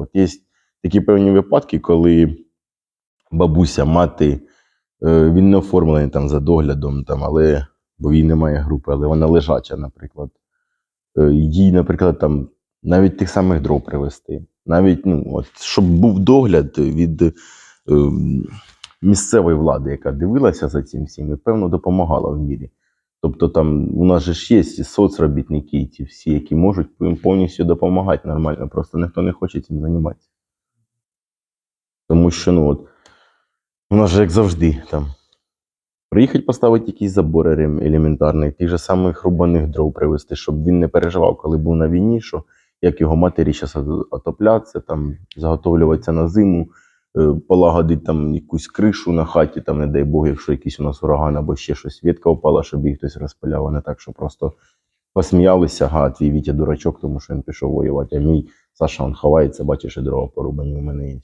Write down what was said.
От є такі певні випадки, коли бабуся, мати, е, він не оформлений там за доглядом, там, але, бо їй немає групи, але вона лежача, наприклад. Е, Їй, наприклад, там навіть тих самих дров привезти. Навіть, ну, от, щоб був догляд від е, місцевої влади, яка дивилася за цим всім, і певно допомагала в мірі. Тобто там у нас же ж є соцробітники, і ті всі, які можуть повністю допомагати нормально, просто ніхто не хоче цим займатися. Тому що, ну от, у нас же як завжди там. Приїхати поставити якісь забори елементарні, тих же самих рубаних дров привезти, щоб він не переживав, коли був на війні, що як його матері зараз отоплятися, там, заготовлюватися на зиму, полагодити там якусь кришу на хаті, там, не дай Бог, якщо якийсь у нас ураган або ще щось, ветка впала, щоб їх хтось розпиляв, а не так, що просто посміялися, га, твій Вітя дурачок, тому що він пішов воювати, а мій Саша он ховається, бачиш, і дрова порубані у мене є.